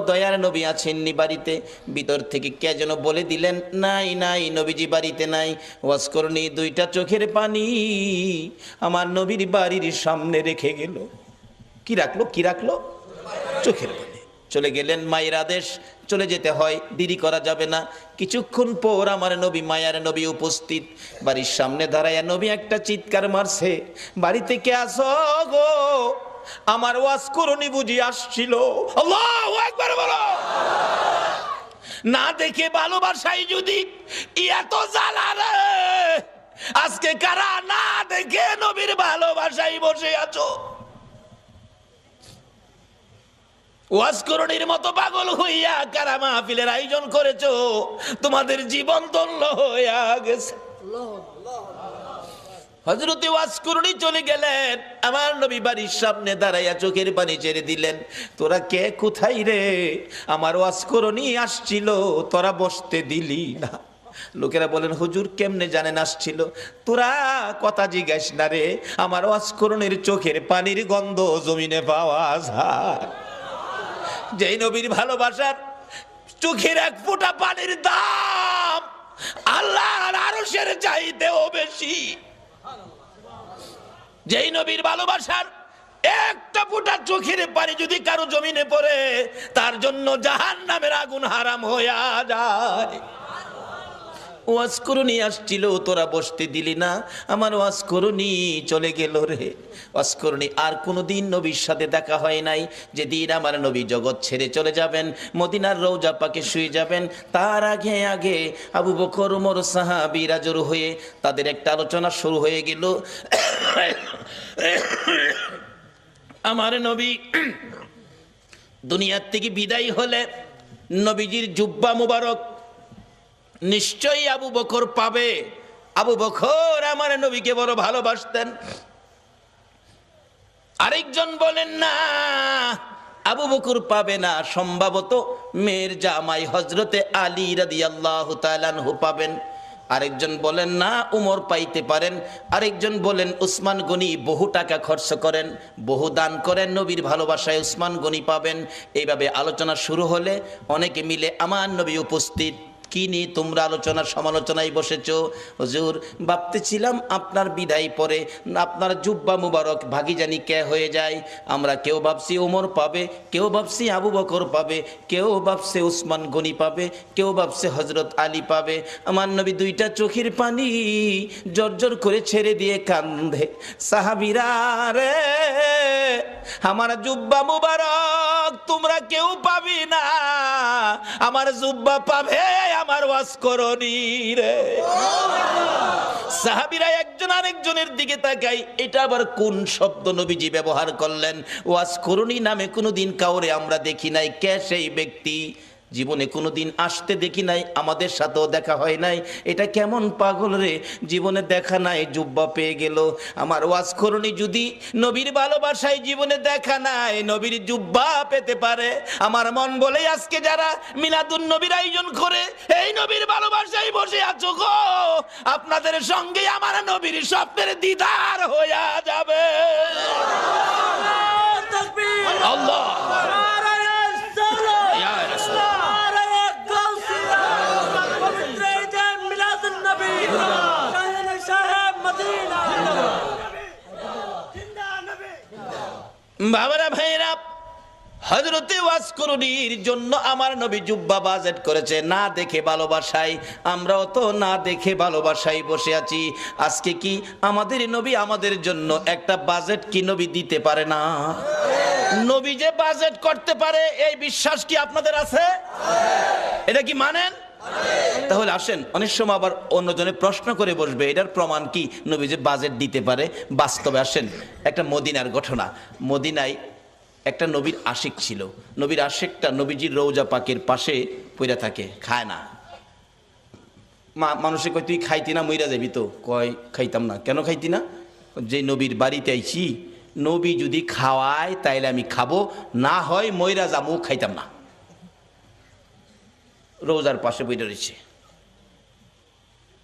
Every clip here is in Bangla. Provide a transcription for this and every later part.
দয়ার নবী আছেননি বাড়িতে? ভিতর থেকে কে যেন বলে দিলেন, নাই নাই, নবীজি বাড়িতে নাই। ওয়াজ করনি দুইটা চোখের পানি। আমার নবীর বাড়ির সামনে রেখে গেল। কি রাখল কি রাখল? চোখের পানি। চলে গেলেন মায়ের আদেশ। চলে যেতে হয়, দেরি করা যাবে না। কিছুক্ষণ পর আমার নবী, মায়ার নবী উপস্থিত। বাড়ির সামনে দাঁড়ায় নবী একটা চিৎকার মারছে, বাড়িতে কে আসো গো? আমার ওয়াজ করুনি বুঝি আসছিল। না দেখে ভালোবাসাই যদি এত জ্বালা আজকে কারা না দেখে নবীর ভালোবাসাই বসে আছো? মতো পাগল হইয়া কারা মাহফিলের আয়োজন করেছ? তোমাদের জীবন দল্য হইয়া গেছে। হজরতে ওয়াজকরণী চলে গেলেন। আমার নবী বাড়ির সামনে দাঁড়াইয়া চোখের পানি ছেড়ে দিলেন। তোরা কে? কোথায় রে? আমার ওয়াজকরণী আসছিল, তোরা বসতে দিলি না। লোকেরা বলেন, হুজুর কেমনে জানেন আসছিল? তোরা কথা জিজ্ঞাস না রে, আমার ওয়াজকরণীর চোখের পানির গন্ধ জমিনে পাওয়া যায়। যেই নবীর ভালোবাসার চোখের এক ফোঁটা পানির দাম আল্লাহর আরশের চাইতেও বেশি। যেই নবীর ভালোবাসার একটা ফুটা চোখের পানি যদি কারও জমিনে পড়ে, তার জন্য জাহান নামের আগুন হারাম হইয়া যায়। ওয়াজ করুনি, আসছিল, তোরা বসতে দিলি না। আমার ওয়াজ করুনি, চলে গেল রে। ওয়াজ করুনি, আর কোনো দিন নবীর সাথে দেখা হয় নাই, যেদিন আমার নবী জগৎ ছেড়ে চলে যাবেন, মদিনার রৌজা পাকে শুয়ে যাবেন। তার আগে আগে আবু বকর, উমর, সাহাবিরা জড়ো হয়ে তাদের একটা আলোচনা শুরু হয়ে গেল। আমার নবী দুনিয়ার থেকে বিদায় হলে নবীজির জুব্বা মুবারক নিশ্চয়ই আবু বকর পাবে। আবু বকর আমার নবীকে বড় ভালোবাসতেন। আরেকজন বলেন, না, আবু বকর পাবে না। সম্ভবত মেয়ের জামাই হজরতে আলী রাদি আল্লাহ তালানহু পাবেন। আরেকজন বলেন, না, উমর পাইতে পারেন। আরেকজন বলেন, উসমান গনি বহু টাকা খরচ করেন, বহু দান করেন, নবীর ভালোবাসায় উসমান গনি পাবেন। এইভাবে আলোচনা শুরু হলে অনেকে মিলে আমার নবী উপস্থিত। কি নিয়ে তোমরা আলোচনা সমালোচনায় বসেছো? হুজুর, ভাবতেছিলাম আপনার বিদায় পরে আপনার জুব্বা মুবারক ভাগি জানি কে হয়ে যায়? আমরা কেউ ভাবছি ওমর পাবে, কেউ ভাবছি আবু বকর পাবে, কেউ ভাবছে উসমান গনি পাবে, কেউ ভাবছে হজরত আলী পাবে। আমার নবী দুইটা চোখের পানি জর্জর করে ছেড়ে দিয়ে কান্দে। সাহাবিরা রে! আমার জুব্বা মুবারক তোমরা কেউ পাবি না। আমার জুব্বা পাবে, আমার ওয়াজ করনি রে। সাহাবিরা একজন আরেকজনের দিকে তাকাই, এটা আবার কোন শব্দ নবীজি ব্যবহার করলেন? ওয়াজ করুনি নামে কোনোদিন কাউরে আমরা দেখি নাই, কে সেই ব্যক্তি? জীবনে কোনোদিন আসতে দেখি নাই আমাদের সাথেও দেখা হয় নাই। এটা কেমন পাগল রে? জীবনে দেখা নাই জুব্বা পেয়ে গেল। আমার ওয়াজ যদি নবীর ভালোবাসায় জীবনে দেখা নাই নবীর জুব্বা পেতে পারে। আমার মন বলে আজকে যারা মিলাদুন নবীর আয়োজন করে এই নবীর ভালোবাসায় বসে আছো গো আপনাদের সঙ্গে আমার নবীর স্বপ্নের দিদার হইয়া যাবে। আল্লাহ। বাবারা ভাইরা হজরতে ওয়াজ করুনির জন্য আমার নবী জুব্বা বাজেট করেছে। না দেখে ভালোবাসাই আমরাও তো না দেখে ভালোবাসাই বসে আছি। আজকে কি আমাদের নবী আমাদের জন্য একটা বাজেট কি নবী দিতে পারে না? নবী যে বাজেট করতে পারে, এই বিশ্বাস কি আপনাদের আছে? এটা কি মানেন? তাহলে আসেন, অনেক সময় আবার অন্যজনে প্রশ্ন করে বসবে, এটার প্রমাণ কি? নবী যে বাজেট দিতে পারে, বাস্তবে আসেন, একটা মদিনার ঘটনা। মদিনায় একটা নবীর আশিক ছিল। নবীর আশিকটা নবীজির রৌজা পাকের পাশে পইরা থাকে, খায় না। মা, মানুষে কয়, তুই খাইতি না, মইরা যাবি তো? কয়, খাইতাম না। কেন খাইতি না? যে নবীর বাড়িতে আইছি, নবী যদি খাওয়ায়, তাইলে আমি খাব, না হয় মইরা যাব, খাইতাম না। রোজার পাশে বইটা রয়েছে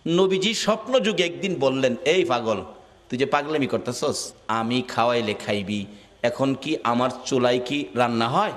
নবীজি স্বপ্ন যুগে একদিন বললেন, এই পাগল, তুই যে পাগলামি করতেছস, আমি খাওয়াইলে খাইবি, এখন কি আমার চুলাই কি রান্না হয়?